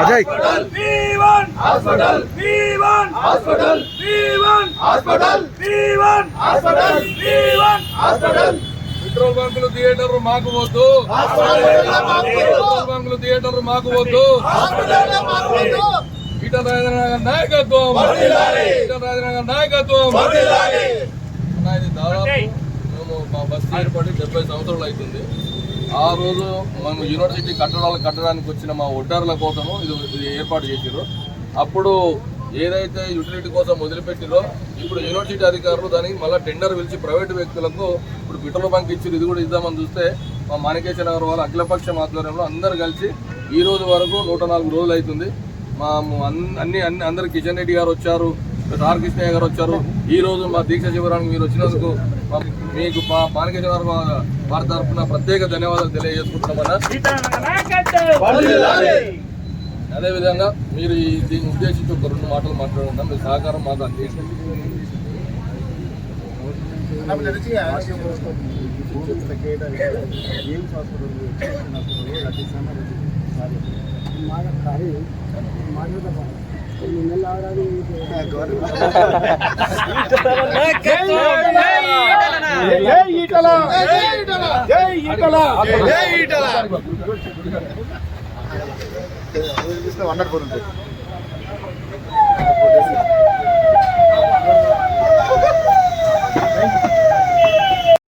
Ajay hospital hospital hospital hospital petrol బంకులు theatre మాకు వద్దు. Petrol బంకులు థియేటర్ మాకు వద్దు. ఈటల రాజేంద్ర గారి నాయకత్వం. ఈటల రాజేంద్ర గారి నాయకత్వం. ఇది దాదాపు మేము మా బస్తీ ఏర్పడి డెబ్బై సంవత్సరాలు అవుతుంది. ఆ రోజు మేము యూనివర్సిటీ కట్టడాలు కట్టడానికి వచ్చిన మా ఒడ్డారుల కోసము ఇది ఇది ఏర్పాటు చేసారు అప్పుడు ఏదైతే యూటిలిటీ కోసం వదిలిపెట్టిరో ఇప్పుడు యూనివర్సిటీ అధికారులు దానికి మళ్ళీ టెండర్ పిలిచి ప్రైవేట్ వ్యక్తులకు ఇప్పుడు పెట్రోల్ బంక్ ఇచ్చి ఇది కూడా ఇద్దామని చూస్తే మా మాణికేశ్వర నగర్ వాళ్ళ అఖిలపక్షం ఆధ్వర్యంలో అందరు కలిసి ఈ రోజు వరకు నూట నాలుగు రోజులు అవుతుంది. మా అన్- అన్ని అన్ని అందరు కిషన్ రెడ్డి గారు వచ్చారు ఆర్ కృష్ణయ్య గారు వచ్చారు. ఈ రోజు మా దీక్ష శిబిరానికి మీరు వచ్చినందుకు మా- మీకు మా పానకేశ్వర గారు మా- వారి తరఫున ప్రత్యేక ధన్యవాదాలు తెలియజేసుకుంటున్నామన్నా. అదే విధంగా మీరు దీన్ని ఉద్దేశించి ఒక రెండు మాటలు మాట్లాడుకుందాం మీ సహకారం మాకు అందించండి. আসলে ওয়ান্ডারফুল